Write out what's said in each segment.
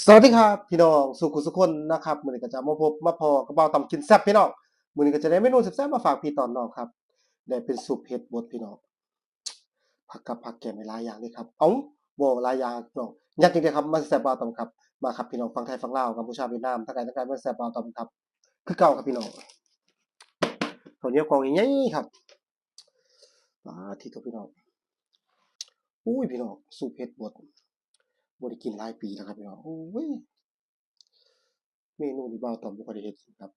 สวัสดีครับพี่น้องสุขุสุขคนนะครับมือนี้ก็จะมาพบมาพอกับเบาต่ำกินแซ่บพี่น้องมือนี้ก็จะได้เมนูแซ่บๆมาฝากพี่ตอนน้องครับได้เป็นซุปเห็ดบดพี่น้องผักกับผักแกงหลายอย่างเลยครับเอ้าบ่หลายอย่างพี่น้องยัดจริงๆครับมาแซ่บเบาต่ำครับมาครับพี่น้องฟังไทยฟังลาวกัมพูชาเวียดนามทั้งไกลทั้งไกลมาแซ่บเบาต่ำครับ คือเก่าครับพี่น้องข้าวเนียวกองใหญ่ๆครับอ่าที่ตัวพี่น้องอุ้ยพี่น้องซุปเห็ดบด บริกินหลายปีแล้วครับพี่น้องโอ้ยเมนูที่บ่าต่อมบ่ค่อยได้เฮ็ดกินครับ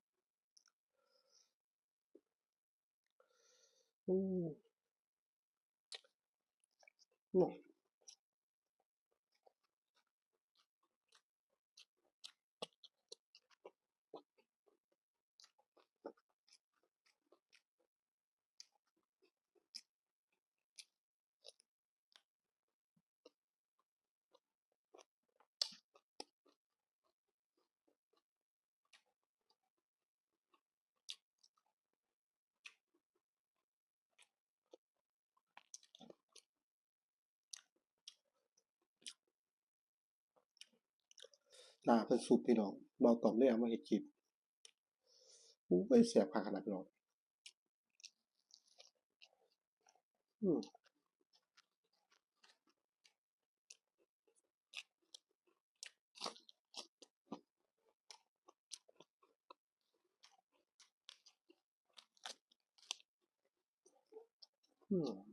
หน้าเพิ่นสุกพี่น้องบ่าวตอมเลยเอามาเฮ็ดคลิปโอ้ยแซ่บคักขนาดพี่น้องอืมอืม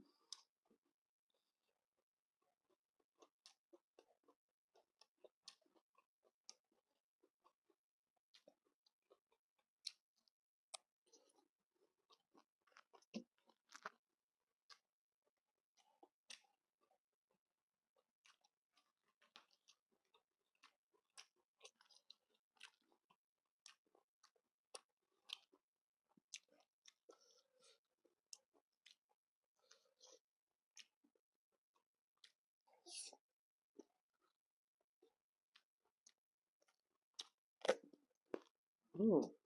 อื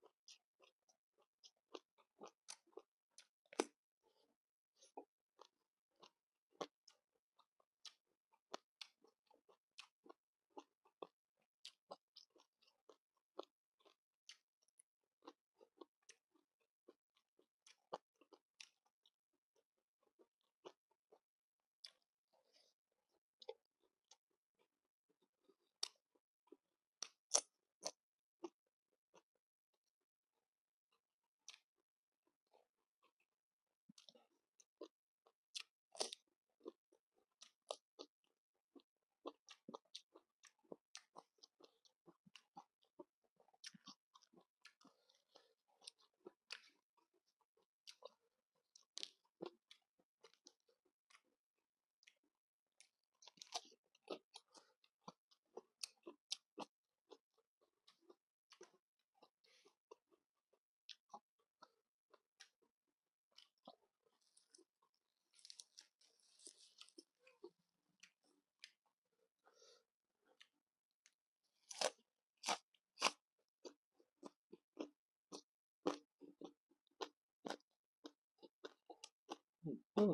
ม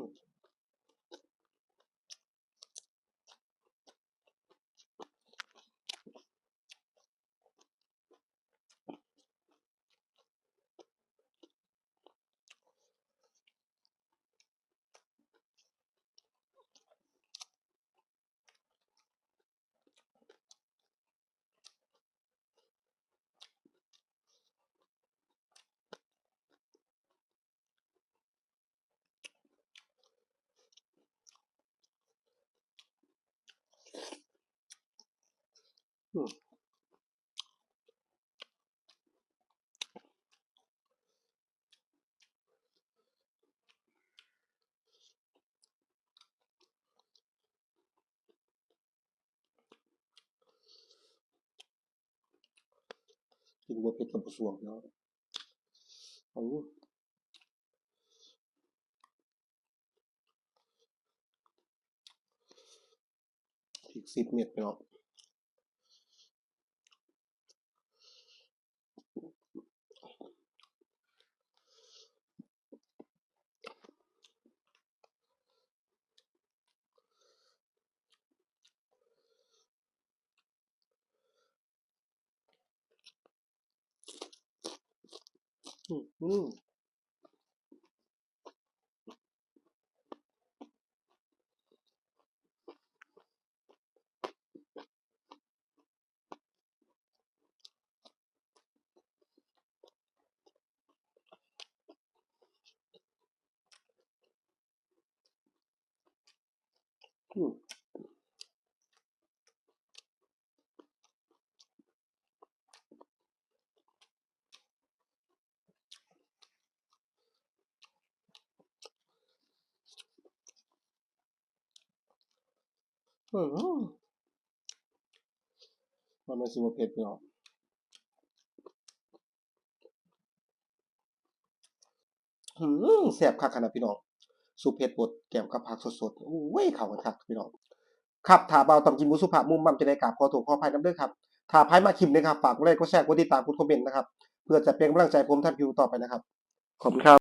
อืมอืมกินบ่เผ็ดก็บ่สวงพี่น้องเอ้าพริก10เม็ดพี่น้อง อืมอื มันไม่สิบ่เผ็ดพี่น้องอืมแซ่บคักขนาดพี่น้องซุเห็ดบดแกมกับผักสดๆโอ้ยเข้ากันคักพี่น้องครับถ้าเบาต่ำกินมูสุภาพมุมมั่มจะได้กราบขอโทษขออภัยน้ำเด้อครับถ้าภัยมาคลิปนี้ครับฝากกดไลค์กดแชร์กดติดตามกดคอมเมนต์นะครับ เพื่อจะเป็นกำลังใจผมทำคลิวต่อไปนะครับ ขอบคุณครับ